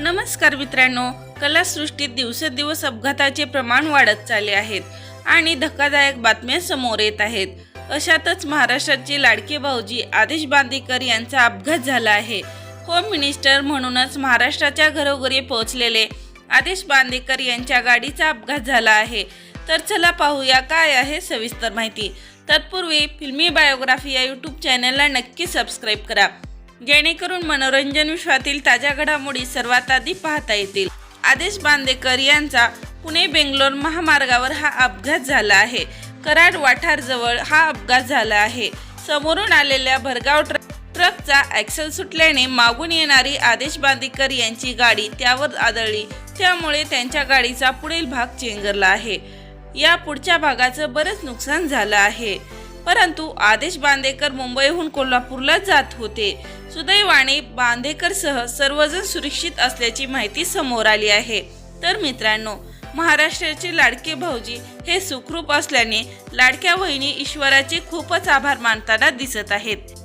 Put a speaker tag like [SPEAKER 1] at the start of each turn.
[SPEAKER 1] नमस्कार मित्रांनो कलासृष्टीत दिवसेंदिवस अपघाताचे प्रमाण वाढत चालले आहेत आणि धक्कादायक बातम्या समोर येत आहेत. अशातच महाराष्ट्राचे लाडके भाऊजी आदेश बांदेकर यांचा अपघात झाला आहे. होम मिनिस्टर म्हणूनच महाराष्ट्राच्या घरोघरी पोहोचलेले आदेश बांदेकर यांच्या गाडीचा अपघात झाला आहे. तर चला पाहूया काय आहे सविस्तर माहिती. तत्पूर्वी फिल्मी बायोग्राफी या यूट्यूब चॅनलला नक्की सबस्क्राईब करा. जेणेकरून मनोरंजन विश्वातील ताज्या घडामोडी सर्वात आधी पाहता येतील. आदेश बांदेकर यांचा पुणे बेंगलोर महामार्गावर हा अपघात झाला आहे. कराड वाठारजवळ हा अपघात झाला आहे. समोरून आलेल्या भरगाव ट्रक ट्रकचा ॲक्सेल सुटल्याने मागून येणारी आदेश बांदेकर यांची गाडी त्यावर आदळली. त्यामुळे त्यांच्या गाडीचा पुढील भाग चेंगरला आहे. या पुढच्या भागाचं बरंच नुकसान झालं आहे. परंतु आदेश बांदेकर मुंबईहून कोल्हापूरला जात होते. सुदैवाने बांदेकरसह सर्वजण सुरक्षित असल्याची माहिती समोर आली आहे. तर मित्रांनो महाराष्ट्राचे लाडके भाऊजी हे सुखरूप असल्याने लाडक्या बहिणी ईश्वराचे खूपच आभार मानताना दिसत आहेत.